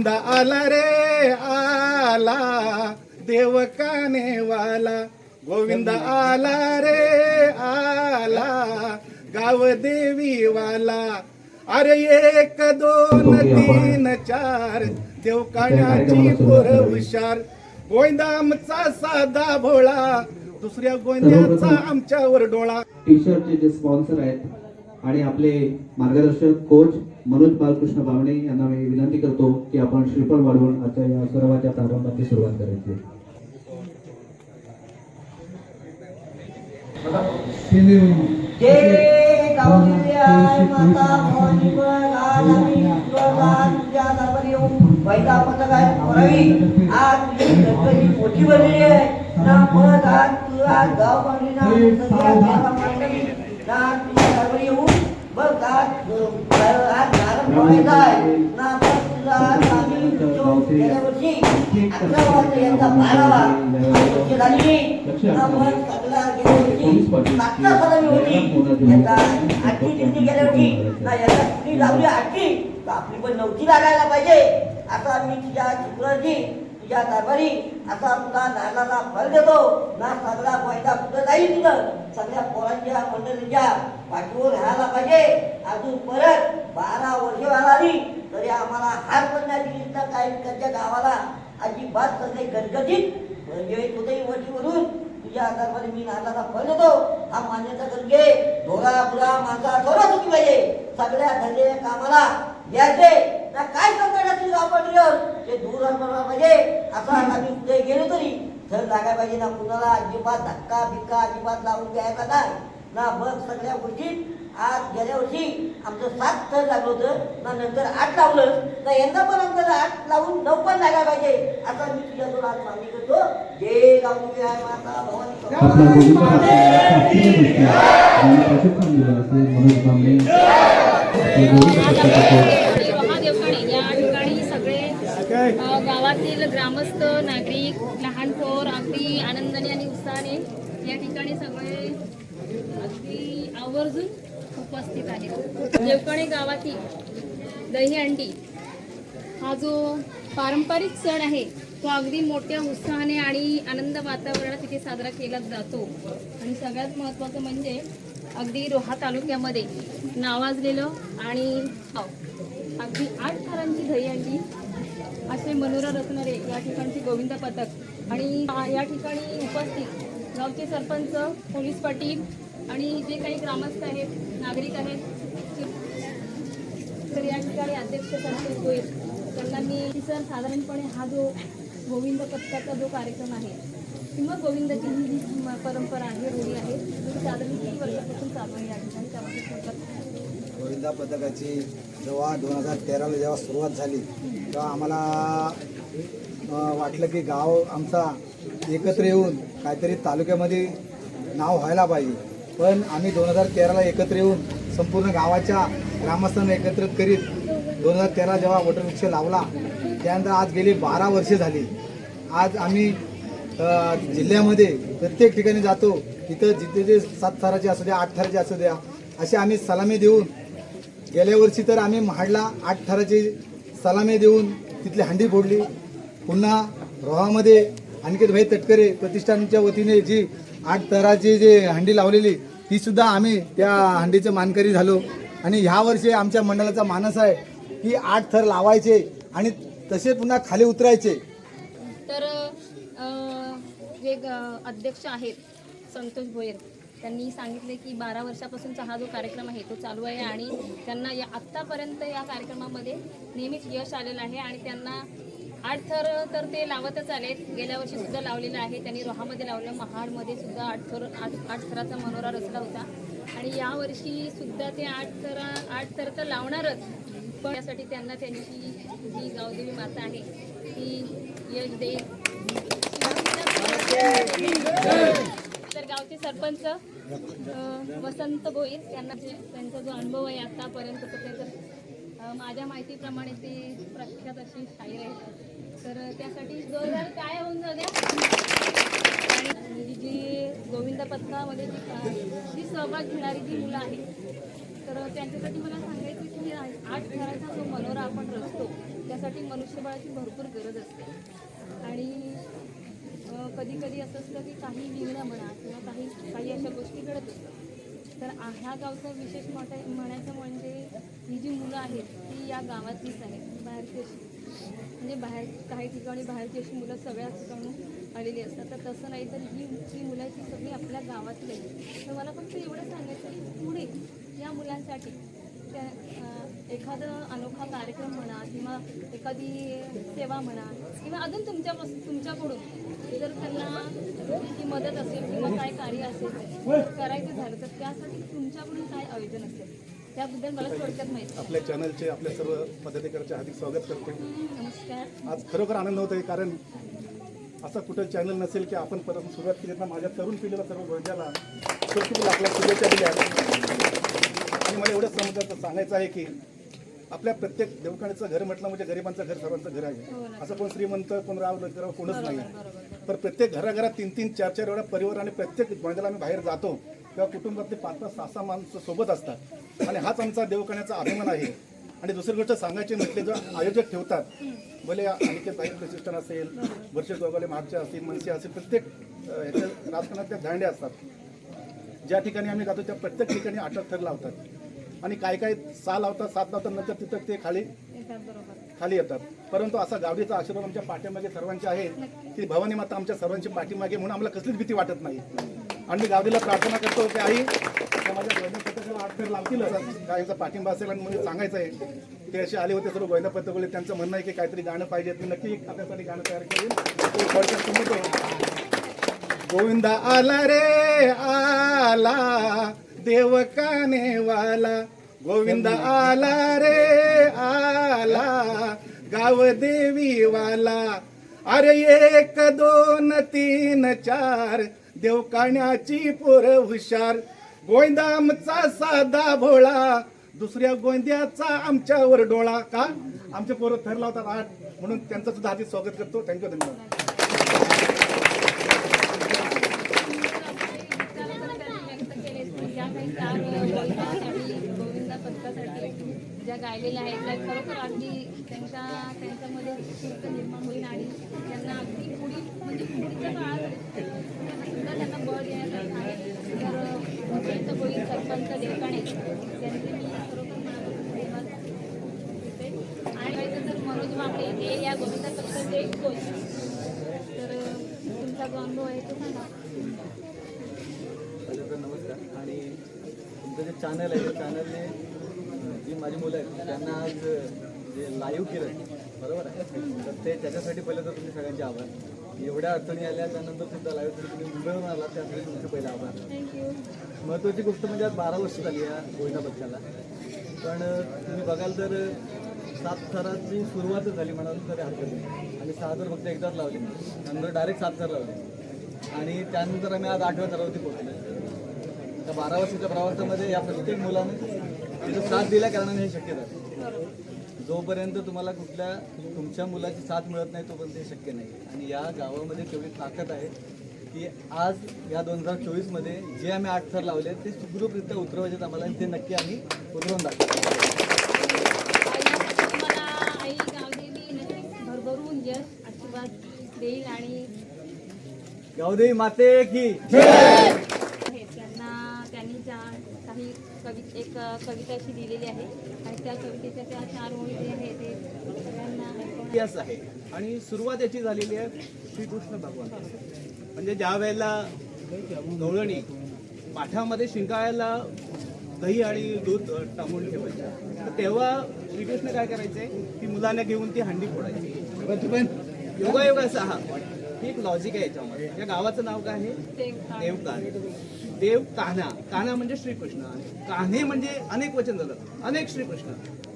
आला रे आला. देव कानेवाला गोविंद आला रे आला. गाव देवीवाला अरे एक दोन तीन चार. देव काण्याची पोर हुशार. गोविंदा आमचा साधा भोळा. दुसऱ्या गोविंद्याचा आमच्यावर डोळा. टी शर्टचे जे स्पॉन्सर आहेत आणि आपले मार्गदर्शक कोच मनोज बालकृष्ण बावणे यांना मी विनंती करतो की आपण श्रीफळ वाढवून आजच्या या सरावाच्या प्रारंभाची सुरुवात करायची ना आपली पण नव्हती लागायला पाहिजे आता मी तुझ्या शुक्रजी तुझ्या दरबारी असा तुला नानाला फल देतो ना सगळा फायदा कुठं जाईल तुझं सगळ्या पोरांच्या मंडळीच्या पाठवून राहायला पाहिजे. अजून परत बारा वर्ष आली तरी आम्हाला हात पण नाही दिली तर काही त्यांच्या गावाला. अजिबात सगळे गणगतीत म्हणजे कुठेही वटीवरून तुझ्या दरबारी मी नाताचा फल येतो हा मान्यता करून घे ढोरा बुरा माझा थोडा तुम्ही पाहिजे. सगळ्या धरलेल्या कामाला यायचे. ना काय संकट असतील गावपातळीवर ते दूर असणार पाहिजे. असं आम्ही उदय गेलो तरी. थर लागायला पाहिजे ना कुणाला. अजिबात धक्का बिक्का अजिबात लावून द्यायचा नाही. ना बघ सगळ्या गोष्टीत आज गेल्या वर्षी आमचं सात थर लागलं होतं. ना नंतर आठ लावलं. ना यंदा पण आमचं आठ लावून नऊ पण लागायला पाहिजे. आता मी तुझ्या आज मागणी करतो. जय गावदेवी आहे माता भवानी गावातील ग्रामस्थ नागरिक लहान थोर अगदी आनंदाने आणि उत्साहाने या ठिकाणी सगळे अगदी आवर्जून उपस्थित आहेत देवकणे गावातील दहीहंडी हा जो पारंपरिक सण आहे तो अगदी मोठ्या उत्साहाने आणि आनंद वातावरणात तिथे साजरा केला जातो. आणि सगळ्यात महत्त्वाचं म्हणजे अगदी रोहा तालुक्यामध्ये नावाजलेलं आणि हो, अगदी आठ थरांची दहीहंडी असे मनोरा रचणारे या ठिकाणचे गोविंद पथक आणि या ठिकाणी उपस्थित गावचे सरपंच पोलीस पाटील आणि जे काही ग्रामस्थ आहेत नागरिक आहेत तर या ठिकाणी अध्यक्ष सरपंच होईल त्यांना मी सर साधारणपणे हा जो गोविंद पथकाचा जो कार्यक्रम आहे किंवा गोविंदाची ही जी परंपरा आहे रूढी आहे ती साधारण किती वर्षापासून चालू आहे या ठिकाणी? त्यामध्ये गोविंदा पथकाची जेव्हा दोन हजार तेराला जेव्हा सुरुवात झाली तेव्हा आम्हाला वाटलं की गाव आमचा एकत्र येऊन काहीतरी तालुक्यामध्ये नाव व्हायला पाहिजे. पण आम्ही दोन हजार तेराला एकत्र येऊन संपूर्ण गावाच्या ग्रामस्थांना एकत्रित करीत दोन हजार तेरा जेव्हा वॉटर रिक्षा लावला त्यानंतर आज गेली बारा वर्षे झाली. आज आम्ही जिल्ह्यामध्ये प्रत्येक ठिकाणी जातो. तिथं जिथे जे सात थराचे असू द्या आठ थराचे असू द्या असे आम्ही सलामी देऊन गेल्या वर्षी तर आम्ही महाडला आठ थराची सलामी देऊन तिथली हंडी फोडली. पुन्हा रोहामध्ये अनिकेतभाई तटकरे प्रतिष्ठानच्या वतीने जी आठ तराची जी हंडी लावलेली ती सुद्धा आम्ही त्या हंडीचे मानकरी झालो. आणि ह्या वर्षी आमच्या मंडळाचा मानस आहे की आठ थर लावायचे आणि तसे पुन्हा खाली उतरायचे. तर जे अध्यक्ष आहेत संतोष भोयर त्यांनी सांगितले की बारा वर्षापासूनचा हा जो कार्यक्रम आहे तो चालू आहे आणि त्यांना या आत्तापर्यंत या कार्यक्रमामध्ये नेहमीच यश आलेलं आहे आणि त्यांना आठ थर तर ते लावतच आले गेल्या वर्षी सुद्धा लावलेलं आहे. त्यांनी रोहामध्ये लावलं. महाडमध्ये सुद्धा आठ थर आठ आठ थराचा मनोरा रचला होता. आणि यावर्षी सुद्धा ते आठ थरा आठ थर तर लावणारच. पण यासाठी त्यांना त्यांची जी गावदेवी माता आहे ती यश देईल. तर गावचे सरपंच वसंत भोईर त्यांना जे त्यांचा जो अनुभव आहे आतापर्यंत तर अ, माझ्या माहितीप्रमाणे ती प्रख्यात अशी शाहीर आहे. तर त्यासाठी जोरदार काय होऊन जाऊ द्या. आणि जी गोविंद पथकामध्ये जी सहभाग घेणारी जी मुलं आहेत तर त्यांच्यासाठी मला सांगायचं की आठ घराचा जो मनोरा आपण रचतो त्यासाठी मनुष्यबळाची भरपूर गरज असते. आणि कधी कधी असं असतं की काही निर्णय म्हणा किंवा काही काही अशा गोष्टी घडत असतात. तर ह्या गावचा विशेष मोठा म्हणायचं म्हणजे ही जी मुलं आहेत ती या गावातलीच आहेत बाहेरची. अशी म्हणजे बाहेर काही ठिकाणी बाहेरची अशी मुलं सगळ्या ठिकाणून आलेली असतात. तर तसं नाही तर ही जी मुलं आहेत ती सगळी आपल्या गावातली आहेत. तर मला फक्त एवढं सांगायचं की पुढे या मुलांसाठी त्या एखादं अनोखा कार्यक्रम म्हणा किंवा एखादी सेवा म्हणा किंवा अजून तुमच्यापासून तुमच्याकडून जर त्यांना ती मदत असेल किंवा काय कार्य असेल करायचं झालं तर त्यासाठी तुमच्याकडून काय आयोजन असेल? त्याबद्दल मला थोडक्यात माहिती आपल्या चॅनलचे आपल्या सर्व पदाधिकाऱ्यांचे हार्दिक स्वागत करतो. नमस्कार. आज खरोखर आनंद होत आहे कारण असं कुठं चॅनल नसेल की आपण परत सुरुवात केली तर माझ्या तरुण पिढीला सर्व गोंद्याला खूप खूप आपल्या शुभेच्छा दिल्या. आणि मला एवढंच समजायचं सांगायचं आहे की आपल्या प्रत्येक देवकाणीचं घर म्हटलं म्हणजे गरिबांचं घर सर्वांचं घर आहे. असं कोण श्रीमंत कोण राव लष्कर कोणच नाही तर प्रत्येक घराघरात तीन तीन चार चार एवढा परिवार आणि प्रत्येक गोंद्याला आम्ही बाहेर जातो. तेव्हा कुटुंबातले पाच पाच सहा सहा माणसं सोबत असतात. आणि हाच आमचा देवकाण्याचा अभिमान आहे. आणि दुसरी गोष्ट सांगायची म्हटले जो आयोजक ठेवतात. भले अनिकेत ताई प्रतिष्ठान असेल वर्ष गोगाले महागचे असतील मनसे असेल प्रत्येक राजकारणात त्या दांड्या असतात. ज्या ठिकाणी आम्ही जातो त्या प्रत्येक ठिकाणी अटक थर लावतात. आणि काय काय सहा लावतात सात लावतात नंतर तिथं ते खाली खाली येतात. परंतु असा गावडीचा आशीर्वाद आमच्या पाठीमागे सर्वांचे आहे. की भवानी माता आमच्या सर्वांची पाठीमागे म्हणून आम्हाला कसलीच भीती वाटत नाही. आणि मी गावडीला प्रार्थना करतो की आई माझ्या गोविंदा पथकाला आठ काहींचा पाठिंबा असेल आणि म्हणजे सांगायचं आहे ते असे आले होते सर्व गोविंदा पथकोले त्यांचं म्हणणं आहे की काहीतरी गाणं पाहिजे मी नक्की आपल्यासाठी गाणं तयार करेन. गोविंदा आला रे आला देव वाला गोविंद आला रे आला गाव देवीवाला. अरे एक दोन तीन चार देवकाण्याची पोर हुशार. गोविंदा आमचा साधा भोळा दुसऱ्या गोंद्याचा आमच्यावर डोळा. का? आमचे पोरं ठरला होता आठ म्हणून त्यांचं सुद्धा हार्दिक स्वागत करतो. थँक्यू धन्यवाद ज्या गायलेल्या आहेत त्या खरोखर अगदी त्यांच्या त्यांच्यामध्ये उत्स्फूर्त निर्माण होईल आणि त्यांना अगदी पुढील म्हणजे पुढच्या काळात सुद्धा त्यांना बळ देण्यात आहे. तर उपयुक्त होईल सरपंच देवकाणे त्यांचे मी खरोखर आणि तर मनोज हे या गोविंदा पथकाचे तर तुमचा जो अनुभव आहे तो सांगा. तर नमस्कार. आणि तुमचं जे चॅनल आहे त्या चॅनलने जी माझी मुलं आहेत त्यांना आज जे लाईव्ह केलं बरोबर आहे? तर ते त्याच्यासाठी पहिले तर तुम्ही सगळ्यांचे आभार. एवढ्या अडचणी आल्या त्यानंतर सुद्धा लाईव्ह तुम्ही मुंबईवरून आलात त्यासाठी तुमचे पहिले आभार. थँक्यू महत्त्वाची गोष्ट म्हणजे आज बारा वर्ष झाली या गोविंदा पक्षाला पण तुम्ही बघाल तर सात थराची सुरुवातच झाली म्हणाल तरी हरकत नाही. आणि सहा थर फक्त एकदाच लावले नंतर डायरेक्ट सात थर लावले. आणि त्यानंतर आम्ही आज आठव्या थरावरती पोहोचलो. त्या बारा वर्षाच्या प्रवासामध्ये या प्रत्येक मुलाने तिथं साथ दिल्या कारणाने हे शक्य झालं. जोपर्यंत तुम्हाला कुठल्या तुमच्या मुलाची साथ मिळत नाही तोपर्यंत हे शक्य नाही आणि या गावामध्ये तेवढी ताकद आहे की आज या दोन हजार चोवीसमध्ये जे आम्ही आठ थर लावले ते सुखरूपरित्या उतरवायचे आम्हाला आणि ते नक्की आम्ही उतरवून आणि गावदेवी माते की आहे त्यांना त्यांनी ज्या काही कवि एक कविता अशी लिहिलेली आहे. आणि त्या कवितेच्या त्या चार ओळी जे आहे ते सगळ्यांना आहे. आणि सुरुवात याची झालेली आहे श्रीकृष्ण भगवान. म्हणजे ज्या वेळेला गवळणी पाठामध्ये शिंकाळ्याला दही आणि दूध टाकून ठेवायचं तर तेव्हा श्रीकृष्ण काय करायचे? की मुलांना घेऊन ती हंडी फोडायची. योगायोग असा हा. ही एक लॉजिक आहे याच्यामध्ये. या गावाचं नाव काय आहे? ते देवकान देव कान्हा. कान्हा म्हणजे श्रीकृष्ण. कान्हे म्हणजे अनेक वचन झालं. अनेक श्रीकृष्ण.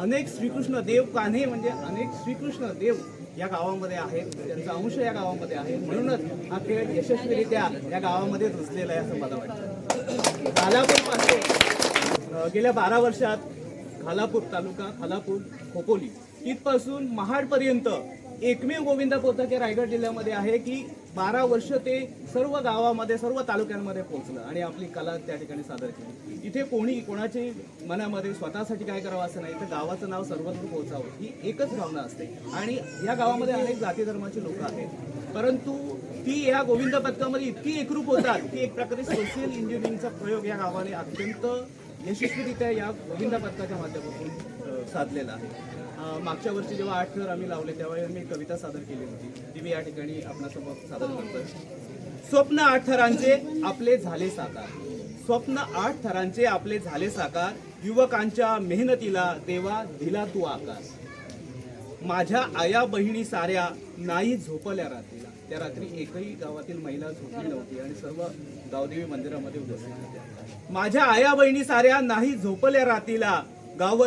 अनेक श्रीकृष्ण देव कान्हे म्हणजे अनेक श्रीकृष्ण देव या गावामध्ये आहेत त्यांचा अंश या गावामध्ये आहे. म्हणूनच हा खेळ यशस्वीरित्या या गावामध्ये रुजलेला आहे असं मला वाटतं. खालापूरपासून गेल्या बारा वर्षात खालापूर तालुका खालापूर खोपोली. इथपासून महाडपर्यंत एकमेव गोविंदा पोथक हे रायगड जिल्ह्यामध्ये आहे की बारा वर्ष ते सर्व गावामध्ये सर्व तालुक्यांमध्ये पोहोचलं आणि आपली कला त्या ठिकाणी सादर केली. इथे कोणी कोणाची मनामध्ये स्वतःसाठी काय करावं असं नाही तर गावाचं नाव सर्वत्र पोहोचावं ही एकच भावना असते. आणि या गावामध्ये अनेक जाती धर्माची लोक आहेत. परंतु ती या गोविंद पथकामध्ये इतकी एकरूप होतात की एक प्रकारे सोशल इंजिनिअरिंगचा प्रयोग या गावाने अत्यंत यशस्वीरित्या या गोविंद पथकाच्या माध्यमातून साधलेला. आहे मागच्या वर्षी जेव्हा आठ थर आम्ही लावले तेव्हा मी कविता सादर केली होती. ती मी या ठिकाणी आपणासोबत सादर करतोय. स्वप्न आठ थरांचे आपले झाले साकार. स्वप्न आठ थरांचे आपले झाले साकार. युवकांच्या मेहनतीला देवा दिला तू आकार. माझ्या आया बहिणी साऱ्या नाही झोपल्या रात्रीला. त्या रात्री एकही गावातील महिला झोपली नव्हती आणि सर्व गावदेवी मंदिरामध्ये उपस्थित होत्या. माझ्या आया बहिणी साऱ्या नाही झोपल्या रात्रीला. गाव